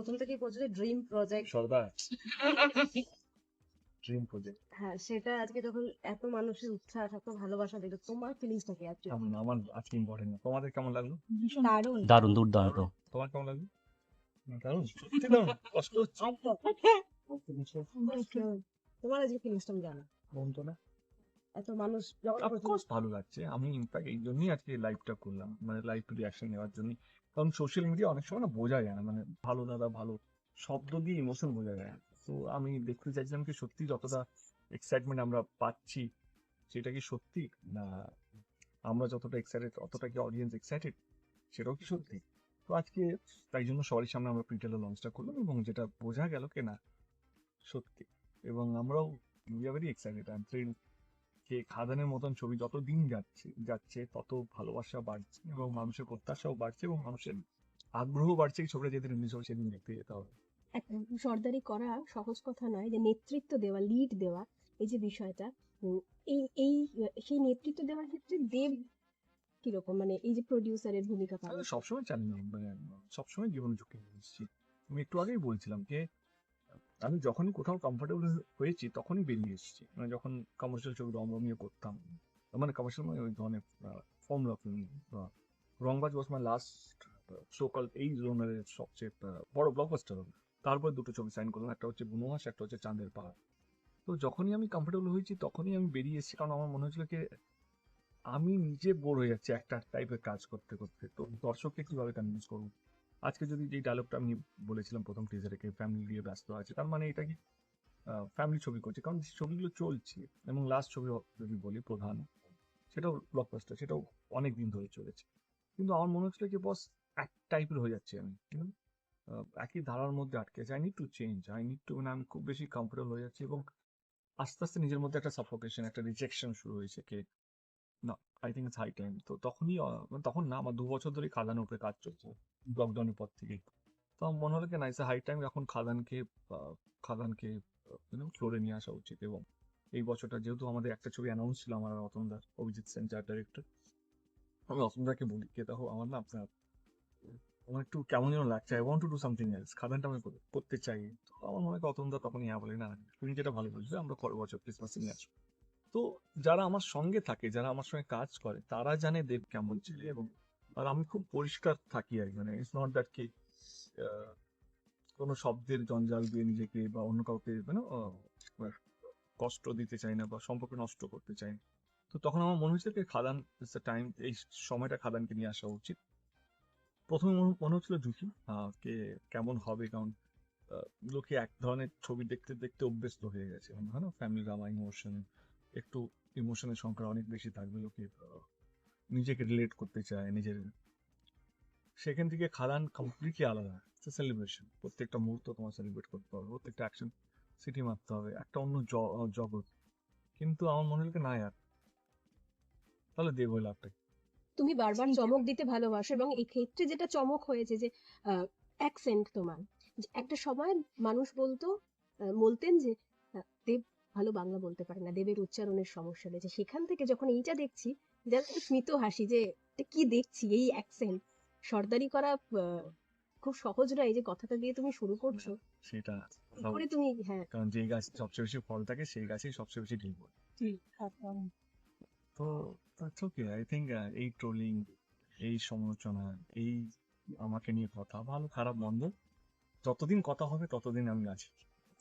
প্রথম থেকেই বলছো যে ড্রিম প্রজেক্ট সর্দার। ড্রিম প্রজেক্ট হ্যাঁ সেটা আজকে যখন এত মানুষের উচ্ছ্বাস এত ভালোবাসা দিল তোমার ফিলিংসটা কি আজকে? কেমন আমার আজকে ইম্পর্টেন্ট তোমাদের কেমন লাগল? দারুণ। দারুণ দুর্দান্ত। তোমার কেমন লাগল? দারুণ সত্যি দারুণ। কষ্ট হচ্ছে। তোমার আজকে ফিলিংসটা আমি জানো। বলতো না। এত মানুষ অফকোর্স ভালো লাগছে। আমি ইনফ্যাক্ট এই জন্যই আজকে লাইভটা করলাম। মানে লাইভ রিয়াকশন নেওয়ার জন্য কারণ সোশ্যাল মিডিয়া অনেক সময় না বোঝা যায় না। মানে ভালো দাদা ভালো শব্দ দিয়ে ইমোশন বোঝা যায় না। তো আমি দেখতে চাইছিলাম কি সত্যি যতটা এক্সাইটমেন্ট আমরা পাচ্ছি, সেটা কি সত্যি? না, আমরা যতটা এক্সাইটেড অতটা কি অডিয়েন্স এক্সাইটেড সেটাও কি সত্যি? তো আজকে তাই জন্য সবারই সামনে আমরা প্রিটেলার লঞ্চটা করলাম এবং যেটা বোঝা গেল কি না, সত্যি। এবং আমরাও we are very excited I am thrill যে খাদানের মতন ছবি যত দিন যাচ্ছে যাচ্ছে তত ভালোবাসা বাড়ছে এবং মানুষের প্রত্যাশাও বাড়ছে এবং মানুষের আগ্রহ বাড়ছে এই ছবিটা যেদিন রিলিজ হবে সেদিন দেখতে যেতে হবে। সর্দারি করা সহজ কথা নয় যে নেতৃত্ব দেওয়া লিড দেওয়া এই যে বিষয়টা এই এই সেই নেতৃত্ব দেওয়ার ক্ষেত্রে দেব কীরকম? মানে এই যে প্রডিউসারের ভূমিকা পালন সবসময় জানি না মানে সবসময় জীবনে ঝুঁকি নিয়ে আমি একটু আগেই বলছিলাম যে আমি যখনই কোথাও কমফোর্টেবল হয়েছি, তখনই বেরিয়ে এসেছি। মানে যখন কমার্শিয়াল ছবি রমরমিয়ে করতাম মানে কমার্শিয়াল মানে ওই ধরনের formula film Rangbaaz was my last so-called এই জোনের সবচেয়ে বড় ব্লকবাস্টার হবে। তারপরে দুটো ছবি সাইন করলাম, একটা হচ্ছে বুনোহাস, একটা হচ্ছে চাঁদের পাহাড়। তো যখনই আমি কমফোর্টেবল হয়েছি, তখনই আমি বেরিয়ে এসেছি, কারণ আমার মনে হচ্ছিল কি, আমি নিজে বোর হয়ে যাচ্ছি একটা টাইপের কাজ করতে করতে। তো দর্শককে কীভাবে কনভিন্স করব? আজকে যদি যে ডায়লগটা আমি বলেছিলাম প্রথম টিজারে কে ফ্যামিলি নিয়ে ব্যস্ত আছে, তার মানে এটা কি? ফ্যামিলি ছবি করছে। কারণ ছবিগুলো চলছে এবং লাস্ট ছবি যদি বলি প্রধান, সেটাও ব্লকবাস্টার সেটাও অনেক দিন ধরে চলেছে। কিন্তু আমার মনে হচ্ছিল যে বস এক টাইপের হয়ে যাচ্ছে আমি। একই ধারার মধ্যে আটকে আছে। I need to change I need to মানে আমি খুব বেশি কমফোর্টেবল হয়ে যাচ্ছি এবং আস্তে আস্তে নিজের মধ্যে একটা সাফোকেশন একটা রিজেকশন শুরু হয়েছে কে। না I think it's high time তো তখনই মানে তখন না, আমার দু বছর ধরে খাদানের উপরে কাজ চলছে। লকডাউনের পর থেকে তো আমার মনে হলো কি না হাই টাইম এখন খাদানকে খাদানকে ফ্লোরে নিয়ে আসা উচিত এবং এই বছরটা যেহেতু আমাদের একটা ছবি অ্যানাউন্স ছিল আমার আর রতনদার অভিজিৎ সেন যার ডাইরেক্টর আমি রতনদাকে বলি, কে দেখো আমার না আপনার, আমার একটু কেমন যেন লাগছে I want to do something else খাদানটা আমি করতে চাই। তো আমার মনে হয় রতনদা তখন ইয়া বলে, না, তুমি যেটা ভালো বুঝবে আমরা পরের বছর ক্রিসমাসে নিয়ে আসব। তো যারা আমার সঙ্গে থাকে, যারা আমার সঙ্গে কাজ করে, তারা জানে দেব কেমন ছেলে এবং আর আমি খুব পরিষ্কার থাকি আর মানে ইটস নট দ্যাট কি কোনো শব্দের জঞ্জাল দিয়ে নিজেকে বা অন্য কাউকে মানে কষ্ট দিতে চাই না বা সম্পর্ক নষ্ট করতে চাই না। তো তখন আমার মনে হচ্ছে যে খাদান ইটস টাইম এই সময়টা খাদানকে নিয়ে আসা উচিত। প্রথমে মনে- মনে হচ্ছিল ঝুঁকি কে কেমন হবে, কারণ লোকে এক ধরনের ছবি দেখতে দেখতে অভ্যস্ত হয়ে গেছে। হয় ফ্যামিলি ড্রামা ইমোশন একটু ইমোশনের সংখ্যা অনেক বেশি থাকবে লোকে নিজেকে রিলেট করতে চায়, নিজের সেখান থেকে খাদান কমপ্লিটলি আলাদা। সেলিব্রেশন প্রত্যেকটা মুহূর্ত তোমার সেলিব্রেট করতে হবে, প্রত্যেকটা অ্যাকশন সিটি মারতে হবে, একটা অন্য জগৎ। কিন্তু আমার মনে হলো না ইয়ার। তাহলে দেব লাভটা তুমি বারবার চমক দিতে ভালোবাসো এবং এই ক্ষেত্রে যেটা চমক হয়েছে যে অ্যাকসেন্ট তোমার। একটা সময় মানুষ বলতো বলতেন যে ভালো বাংলা বলতে পারে না দেবের উচ্চারণের সমস্যা রয়েছে। সেখান থেকে যখন এইটা দেখছি যেন স্মিত হাসি যে কি দেখছি এই অ্যাকসেন্ট সর্দারি করা খুব সহজ নয় এই যে কথাটা দিয়ে তুমি শুরু করছ। সেটা করে তুমি হ্যাঁ। কারণ যে গাছ সবচেয়ে বেশি ফল থাকে সেই গাছেই সবচেয়ে বেশি ঢিল পড়ে তো দ্যাটস ওকে আই থিঙ্ক এই ট্রোলিং এই সমালোচনা এই আমাকে নিয়ে কথা ভালো খারাপ মন্দ যতদিন কথা হবে ততদিন আমি আছি।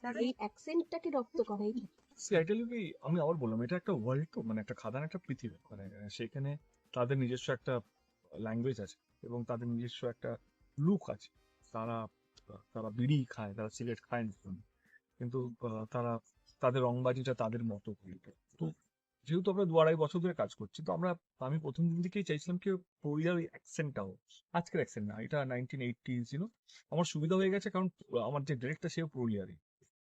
এই অ্যাকসেন্টটাকে রপ্ত করে এই সিআইটেলিভি আমি আবার বললাম এটা একটা ওয়ার্ল্ড তো মানে একটা খাদান একটা পৃথিবী। মানে সেখানে তাদের নিজস্ব একটা ল্যাঙ্গুয়েজ আছে এবং তাদের নিজস্ব একটা লুক আছে। তারা তারা বিড়ি খায় তারা সিগারেট খায় কিন্তু তারা তাদের রংবাজিটা তাদের মতো তো যেহেতু আমরা দু আড়াই বছর ধরে কাজ করছি তো আমরা আমি প্রথম দিন থেকেই চাইছিলাম কি পুরুলিয়ার ওই অ্যাকসেন্টটাও আজকের অ্যাকসেন্ট না এটা নাইনটিন এইটটি ছিল আমার সুবিধা হয়ে গেছে কারণ আমার যে ডিরেক্টর সেও পুরুলিয়ারই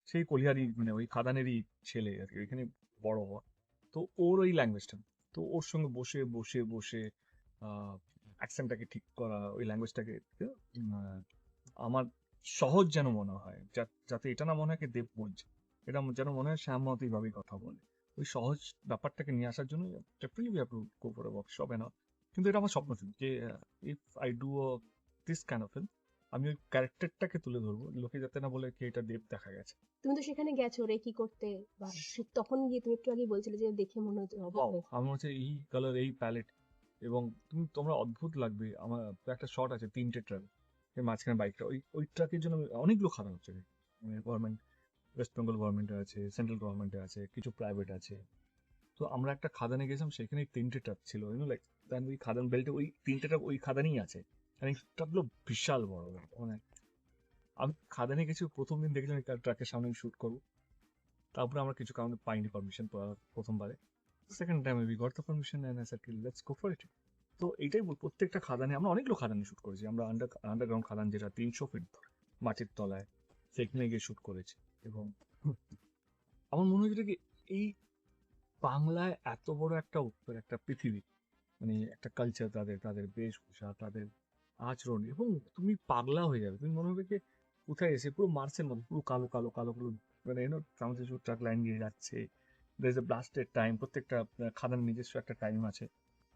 সেই কলিহারি মানে ওই খাদানেরই ছেলে আর কি, ওইখানে বড় হওয়া। তো ওর ওই ল্যাঙ্গুয়েজটা তো ওর সঙ্গে বসে বসে বসে অ্যাকসেন্টটাকে ঠিক করা, ওই ল্যাঙ্গুয়েজটাকে আমার সহজ যেন মনে হয় যাতে এটা না মনে হয় দেব বলছে এটা যেন মনে হয় শ্যামত এইভাবেই কথা বলে। ওই সহজ ব্যাপারটাকে নিয়ে আসার জন্য কিন্তু এটা আমার স্বপ্ন ছিল যে if I do this kind of film আমি ওই ক্যারেক্টারটাকে তুলে ধরবো লোকে যাতে না বলে কি এটা দেব দেখা গেছে। তুমি তো সেখানে গেছো রে কি করতে? বা তখন গিয়ে তুমি একটু আগে বলছিলে যে দেখে মনে হচ্ছে আমার হচ্ছে এই কালার এই প্যালেট এবং তুমি তোমরা অদ্ভুত লাগবে। আমার একটা শট আছে তিনটে ট্রাক এর মাঝখানে বাইকটা ওই ওই ট্রাকের জন্য অনেকগুলো খারাপ হচ্ছে। গভর্নমেন্ট ওয়েস্ট বেঙ্গল গভর্নমেন্টের আছে সেন্ট্রাল গভর্নমেন্টের আছে কিছু প্রাইভেট আছে। তো আমরা একটা খাদানে গেছিলাম সেখানে তিনটে ট্রাক ছিল। ইউনো লাইক দেন ওই খাদান বেল্টে ওই তিনটে ট্রাক ওই খাদানেই আছে। ট্রাকগুলো বিশাল বড় মানে আমি খাদানে গেছি প্রথম দিন দেখলাম এই ট্রাকের সামনে শুট করব। তারপরে আমরা কিছু কারণে পাইনি পারমিশন প্রথমবারে। Second time we got the permission and I said let's go for it তো এইটাই বল, প্রত্যেকটা খাদানে আমরা অনেকগুলো খাদানে শুট করেছি। আমরা আন্ডার আন্ডারগ্রাউন্ড খাদান যেটা তিনশো ফিট মাটির তলায়, সেখানে গিয়ে শুট করেছি। এবং আমার মনে হয়েছিল কি, এই বাংলায় এত বড় একটা উত্তর, একটা পৃথিবী মানে একটা কালচার তাদের তাদের বেশভূষা, তাদের আচরণ এবং তুমি পাগলা হয়ে যাবে। তুমি মনে হবে কি কোথায় এসে পুরো মার্চের মধ্যে পুরো কালো কালো কালো কালো মানে এনো ট্রান্সে ট্রাক লাইন দিয়ে যাচ্ছে। ইজ এ ব্লাস্টের টাইম প্রত্যেকটা খাদার নিজস্ব একটা টাইম আছে।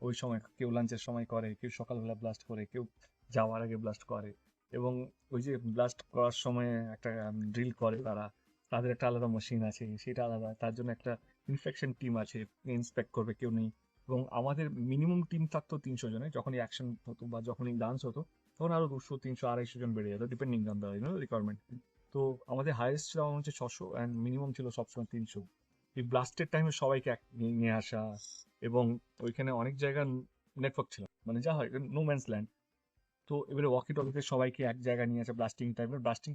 ওই সময় কেউ লাঞ্চের সময় করে, কেউ সকালবেলা ব্লাস্ট করে, কেউ যাওয়ার আগে ব্লাস্ট করে। এবং ওই যে ব্লাস্ট করার সময় একটা ড্রিল করে তারা। তাদের একটা আলাদা মেশিন আছে সেটা আলাদা। তার জন্য একটা ইনফেকশন টিম আছে ইন্সপেক্ট করবে, কেউ নেই। এবং আমাদের মিনিমাম টিম থাকতো তিনশো জনের, যখনই অ্যাকশন হতো বা যখনই ডান্স হতো, তখন আরও দুশো, তিনশো, আড়াইশো জন বেড়ে যেত depending on the you know requirement তো আমাদের হাইয়েস্ট ছিল আমার হচ্ছে ছশো অ্যান্ড মিনিমাম ছিল সবসময় তিনশো। এই ব্লাস্টের টাইমে সবাইকে এক নিয়ে আসা এবং ওইখানে অনেক জায়গা নেটওয়ার্ক ছিল। মানে যা হয় নো ম্যানস ল্যান্ড তো এবারে ওয়াকি টকিতে সবাইকে এক জায়গায় নিয়ে আসে ব্লাস্টিং টাইমে ব্লাস্টিং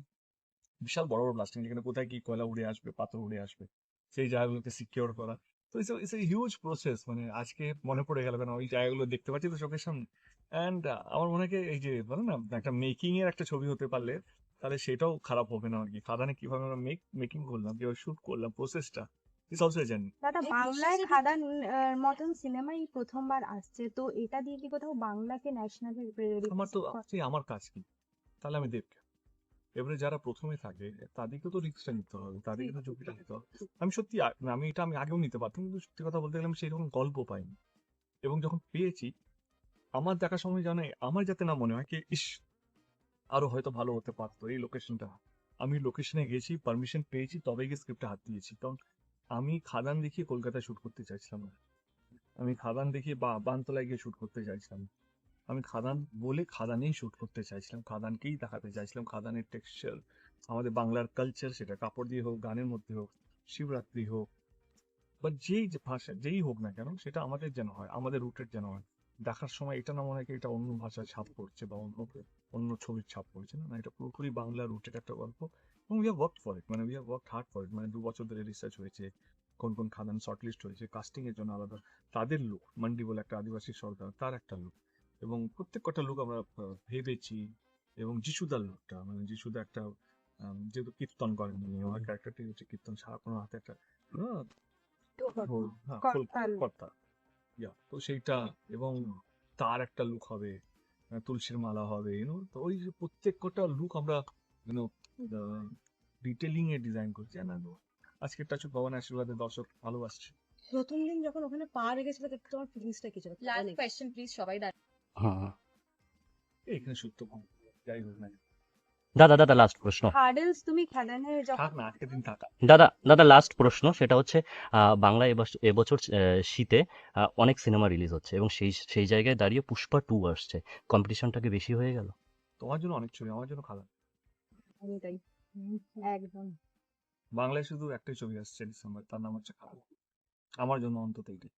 বিশাল বড় বড় ব্লাস্টিং যেখানে কোথায় কি কয়লা উড়ে আসবে, পাথর উড়ে আসবে, সেই জায়গাগুলোকে সিকিওর করা। তো ইটস এ হিউজ প্রসেস মানে আজকে মনে পড়ে গেল কেন? ওই জায়গাগুলো দেখতে পাচ্ছি তো চোখের সামনে। অ্যান্ড আমার মনে হয় এই যে বলে না একটা মেকিং এর একটা ছবি হতে পারলে তাহলে সেটাও খারাপ হবে না আর কি। খাদানে কীভাবে আমরা মেক মেকিং করলাম কীভাবে শুট করলাম প্রসেসটা ইটস অলসো জানি দাদা বাংলায় খাদান মতন সিনেমাই প্রথমবার আসছে তো এটা দিয়ে কি কোথাও বাংলাকে ন্যাশনালি আমার তো আমার কাজ কি? তাহলে আমি দেখব। এবারে যারা প্রথমে থাকে তাদেরকে তো রিস্কটা নিতে হবে তাদেরকে তো ঝুঁকিটা নিতে হবে। আমি সত্যি আমি এটা আমি আগেও নিতে পারতাম কিন্তু সত্যি কথা বলতে গেলে আমি সেই রকম গল্প পাইনি। এবং যখন পেয়েছি আমার দেখার সময় জানে আমার যাতে না মনে হয় কি ইস আরও হয়তো ভালো হতে পারতো এই লোকেশনটা আমি লোকেশনে গেছি পারমিশন পেয়েছি তবে গিয়ে স্ক্রিপ্টে হাত দিয়েছি। কারণ আমি খাদান দেখিয়ে কলকাতায় শুট করতে চাইছিলাম না। আমি খাদান দেখিয়ে বা বানতলায় গিয়ে শুট করতে চাইছিলাম। আমি খাদান বলে খাদানেই শ্যুট করতে চাইছিলাম, খাদানকেই দেখাতে চাইছিলাম। খাদানের টেক্সচার আমাদের বাংলার কালচার সেটা কাপড় দিয়ে হোক, গানের মধ্যে হোক, শিবরাত্রি হোক, বা যেই ভাষা, যেই হোক না কেন, সেটা আমাদের যেন হয়, আমাদের রুটের যেন হয়। দেখার সময় এটা না মনে হয় এটা অন্য ভাষায় ছাপ পড়ছে বা অন্য অন্য ছবির ছাপ না না, এটা পুরোপুরি বাংলা রুটের একটা গল্প। এবং we have work for it মানে we have work hard for it মানে দু বছর ধরে রিসার্চ হয়েছে, কোন কোন খাদান শর্টলিস্ট হয়েছে কাস্টিংয়ের জন্য আলাদা, তাদের লুক মান্ডি বলে একটা আদিবাসী সরকার, তার একটা লুক এবং প্রত্যেক কটা লুক আমরা ভেবেছি এবং যিশুদার লুকটা মানে যিশুদা একটা যেহেতু কীর্তন করেন উনি আমার ক্যারেক্টারটি হচ্ছে কীর্তন সারা কোনো হাতে একটা হ্যাঁ। কর্তা। ইয়া তো সেইটা এবং তার একটা লুক হবে তুলসীর মালা হবে ইউনো তো ওই যে প্রত্যেক কটা লুক আমরা ইউনো ডিটেলিং এ ডিজাইন করছি না আজকে টাচু ভগবান আশীর্বাদে দর্শক ভালোবাসছে প্রথম দিন যখন ওখানে পা রেখেছিল তোমার ফিলিংসটা কি ছিল? লাস্ট কোয়েশ্চেন প্লিজ সবাই দাঁড়ান। হ্যাঁ। এইখানে সত্য কম যাই হোক না দাদা দাদা লাস্ট প্রশ্ন। হার্ডেলস তুমি খাদানে যখন থাক না আজকে দিন থাকা। দাদা দাদা লাস্ট প্রশ্ন। সেটা হচ্ছে বাংলা এবছর শীতে অনেক সিনেমা রিলিজ হচ্ছে এবং সেই সেই জায়গায় দাঁড়িয়ে পুষ্পা টু আসছে। কম্পিটিশনটা কি বেশি হয়ে গেল? তোমার জন্য অনেক ছবি আমার জন্য খারাপ। একদম। বাংলায় শুধু একটাই ছবি আসছে ডিসেম্বর তার নাম হচ্ছে খারাপ। আমার জন্য অন্তত এইটাই।